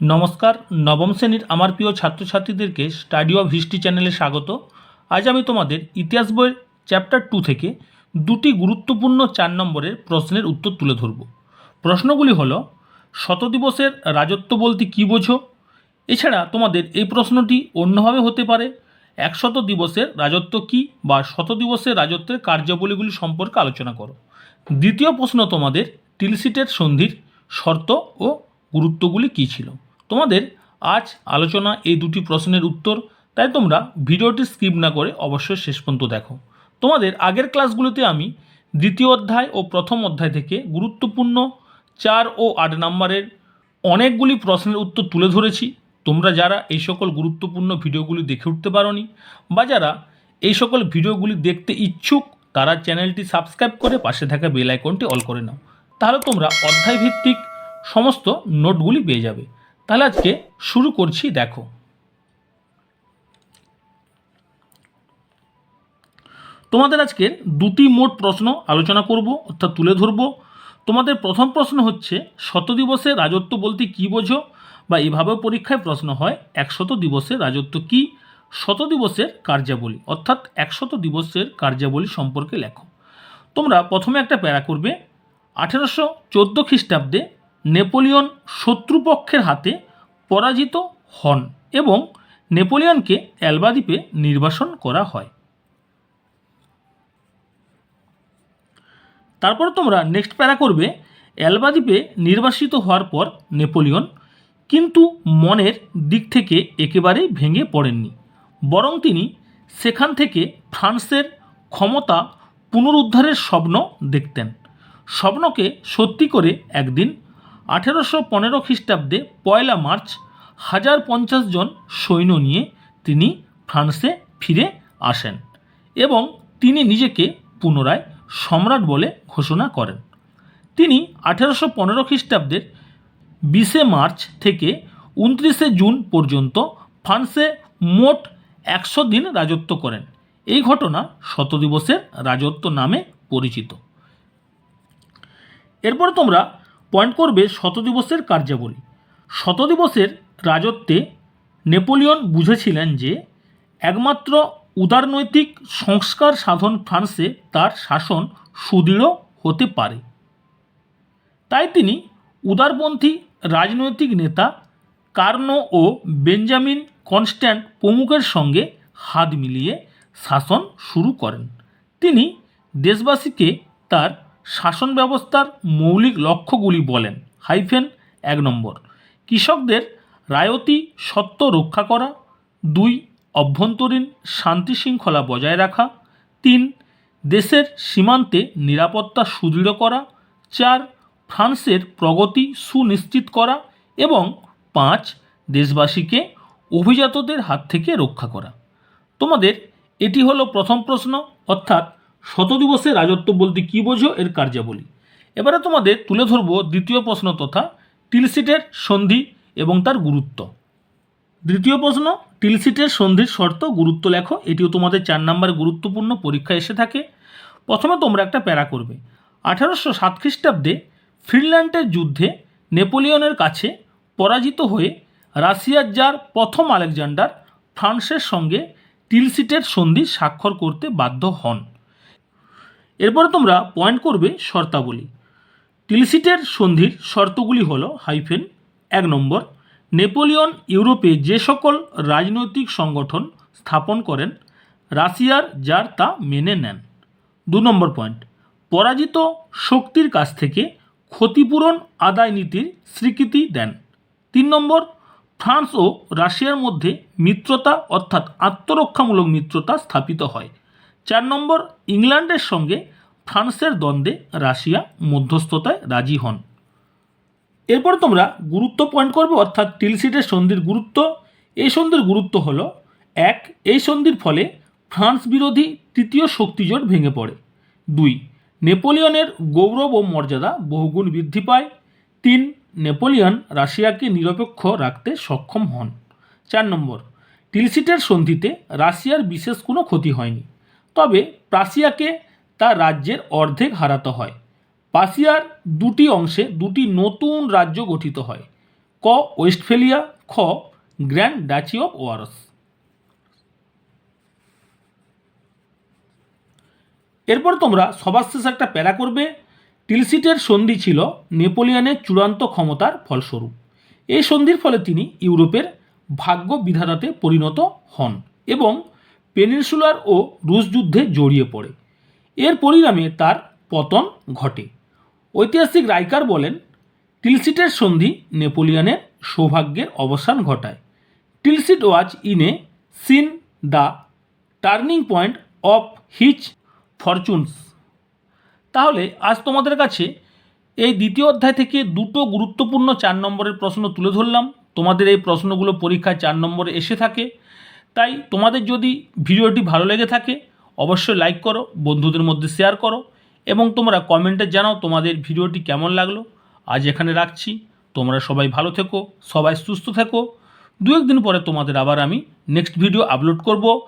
নমস্কার, নবম শ্রেণির আমার প্রিয় ছাত্রছাত্রীদেরকে স্টাডি অফ হিস্ট্রি চ্যানেলে স্বাগত। আজ আমি তোমাদের ইতিহাস বইয়ের চ্যাপ্টার টু থেকে দুটি গুরুত্বপূর্ণ চার নম্বরের প্রশ্নের উত্তর তুলে ধরব। প্রশ্নগুলি হলো শত দিবসের রাজত্ব বলতে কী বোঝো? এছাড়া তোমাদের এই প্রশ্নটি অন্যভাবে হতে পারে, একশত দিবসের রাজত্ব কী বা শত দিবসের রাজত্বের কার্যাবলীগুলি সম্পর্কে আলোচনা করো। দ্বিতীয় প্রশ্ন তোমাদের টিলসিটের সন্ধির শর্ত ও গুরুত্বগুলি কী ছিল? তোমাদের আজ আলোচনা এই দুটি প্রশ্নের উত্তর, তাই তোমরা ভিডিওটি স্কিপ না করে অবশ্যই শেষ পর্যন্ত দেখো। তোমাদের আগের ক্লাসগুলোতে আমি দ্বিতীয় অধ্যায় ও প্রথম অধ্যায় থেকে গুরুত্বপূর্ণ চার ও আট নম্বরের অনেকগুলি প্রশ্নের উত্তর তুলে ধরেছি। তোমরা যারা এই সকল গুরুত্বপূর্ণ ভিডিওগুলি দেখে উঠতে পারোনি বা যারা এই সকল ভিডিওগুলি দেখতে ইচ্ছুক, তারা চ্যানেলটি সাবস্ক্রাইব করে পাশে থাকা বেল আইকনটি অল করে নাও। তাহলে তোমরা অধ্যায় ভিত্তিক সমস্ত নোটগুলি পেয়ে যাবে। তাহলে আজকে শুরু করছি, দেখো। তোমাদের আজকের দুটি মোট প্রশ্ন আলোচনা করব, অর্থাৎ তুলে ধরব। তোমাদের প্রথম প্রশ্ন হচ্ছে শত দিবসের রাজত্ব বলতে কী বোঝো? বা এভাবে পরীক্ষায় প্রশ্ন হয়, একশত দিবসের রাজত্ব কী? শত দিবসের কার্যাবলী, অর্থাৎ একশত দিবসের কার্যাবলী সম্পর্কে লেখো। তোমরা প্রথমে একটা প্যারা করবে, আঠেরোশো চোদ্দ খ্রিস্টাব্দে নেপোলিয়ন শত্রুপক্ষের হাতে পরাজিত হন এবং নেপোলিয়নকে অ্যালবা দ্বীপে নির্বাসন করা হয়। তারপর তোমরা নেক্সট প্যারা করবে অ্যালবা দ্বীপে নির্বাসিত হওয়ার পর নেপোলিয়ন, কিন্তু মনের দিক থেকে একেবারেই ভেঙে পড়েননি, বরং তিনি সেখান থেকে ফ্রান্সের ক্ষমতা পুনরুদ্ধারের স্বপ্ন দেখতেন। স্বপ্নকে সত্যি করে একদিন আঠেরোশো পনেরো খ্রিস্টাব্দে পয়লা মার্চ হাজার পঞ্চাশ জন সৈন্য নিয়ে তিনি ফ্রান্সে ফিরে আসেন এবং তিনি নিজেকে পুনরায় সম্রাট বলে ঘোষণা করেন। তিনি আঠেরোশো পনেরো খ্রিস্টাব্দের বিশে মার্চ থেকে উনত্রিশে জুন পর্যন্ত ফ্রান্সে মোট একশো দিন রাজত্ব করেন। এই ঘটনা শতদিবসের রাজত্ব নামে পরিচিত। এরপর তোমরা পয়েন্ট করবে শতদিবসের কার্যাবলী। শতদিবসের রাজত্বে নেপোলিয়ন বুঝেছিলেন যে, একমাত্র উদারনৈতিক সংস্কার সাধন ফ্রান্সে তার শাসন সুদৃঢ় হতে পারে। তাই তিনি উদারপন্থী রাজনৈতিক নেতা কার্নো ও বেঞ্জামিন কনস্ট্যান্ট প্রমুখের সঙ্গে হাত মিলিয়ে শাসন শুরু করেন। তিনি দেশবাসীকে তার শাসন ব্যবস্থার মৌলিক লক্ষ্যগুলি বলেন। হাইফেন এক নম্বর। কৃষকদের রায়তি সত্ত্ব রক্ষা করা। দুই, অভ্যন্তরীণ শান্তি শৃঙ্খলা বজায় রাখা। তিন, দেশের সীমান্তে নিরাপত্তা সুদৃঢ় করা। চার, ফ্রান্সের প্রগতি সুনিশ্চিত করা। এবং পাঁচ, দেশবাসীকে অভিজাতদের হাত থেকে রক্ষা করা। তোমাদের এটি হলো প্রথম প্রশ্ন, অর্থাৎ শতদিবসের রাজত্ব বলতে কী বোঝো এর কার্যাবলী? এবারে তোমাদের তুলে ধরবো দ্বিতীয় প্রশ্ন তথা টিলসিটের সন্ধি এবং তার গুরুত্ব। দ্বিতীয় প্রশ্ন, টিলসিটের সন্ধির শর্ত গুরুত্ব লেখো, এটিও তোমাদের চার নম্বর গুরুত্বপূর্ণ পরীক্ষা এসে থাকে। প্রথমে তোমরা একটা প্যারা করবে। আঠারোশো সাত খ্রিস্টাব্দে ফিনল্যান্ডের যুদ্ধে নেপোলিয়নের কাছে পরাজিত হয়ে রাশিয়ার যার প্রথম আলেকজান্ডার, ফ্রান্সের সঙ্গে টিলসিটের সন্ধি স্বাক্ষর করতে বাধ্য হন। এরপরে তোমরা পয়েন্ট করবে শর্তাবলী। টিলসিটের সন্ধির শর্তগুলি হলো হাইফেন এক নম্বর, নেপোলিয়ন ইউরোপে যে সকল রাজনৈতিক সংগঠন স্থাপন করেন, রাশিয়ার যার তা মেনে নেন। দু নম্বর পয়েন্ট পরাজিত শক্তির কাছ থেকে ক্ষতিপূরণ আদায় নীতির স্বীকৃতি দেন। তিন নম্বর, ফ্রান্স ও রাশিয়ার মধ্যে মিত্রতা অর্থাৎ আত্মরক্ষামূলক মিত্রতা স্থাপিত হয়। চার নম্বর, ইংল্যান্ডের সঙ্গে ফ্রান্সের দ্বন্দ্বে রাশিয়া মধ্যস্থতায় রাজি হন। এরপর তোমরা গুরুত্ব পয়েন্ট করবে, অর্থাৎ টিলসিটের সন্ধির গুরুত্ব। এই সন্ধির গুরুত্ব হলো, এক, এই সন্ধির ফলে ফ্রান্স বিরোধী তৃতীয় শক্তিজোট ভেঙে পড়ে। দুই, নেপোলিয়নের গৌরব ও মর্যাদা বহুগুণ বৃদ্ধি পায়। তিন, নেপোলিয়ন রাশিয়াকে নিরপেক্ষ রাখতে সক্ষম হন। চার নম্বর টিলসিটের সন্ধিতে রাশিয়ার বিশেষ কোনো ক্ষতি হয়নি। তবে প্রাশিয়াকে তার রাজ্যের অর্ধেক হারাতে হয়। পাশিয়ার দুটি অংশে দুটি নতুন রাজ্য গঠিত হয়। ক, ওয়েস্টফেলিয়া, খ, গ্র্যান্ড ডাচি অফ ওয়ারস। এরপর তোমরা সবার শেষে একটা প্যারা করবে। টিলসিটের সন্ধি ছিল নেপোলিয়ানের চূড়ান্ত ক্ষমতার ফলস্বরূপ। এই সন্ধির ফলে তিনি ইউরোপের ভাগ্য বিধাতাতে পরিণত হন এবং পেনিনসুলার ও রুশ যুদ্ধে জড়িয়ে পড়ে। এর পরিণামে তার পতন ঘটে। ঐতিহাসিক রাইকার বলেন, টিলসিটের সন্ধি নেপোলিয়নের সৌভাগ্যের অবসান ঘটায়। Tilsit was in sense the turning point of his fortunes. তাহলে, আজ তোমাদের কাছে এই দ্বিতীয় অধ্যায় থেকে দুটো গুরুত্বপূর্ণ চার নম্বরের প্রশ্ন তুলে ধরলাম। তোমাদের এই প্রশ্নগুলো পরীক্ষায় চার নম্বরে এসে থাকে। তাই তোমাদের যদি ভিডিওটি ভালো লেগে থাকে, অবশ্যই লাইক করো, বন্ধুদের মধ্যে শেয়ার করো, এবং তোমরা কমেন্টে জানাও তোমাদের ভিডিওটি কেমন লাগল। আজ এখানে রাখছি। তোমরা সবাই ভালো থেকো, সবাই সুস্থ থেকো। দু একদিন পরে তোমাদের আবার আমি নেক্সট ভিডিও আপলোড করব।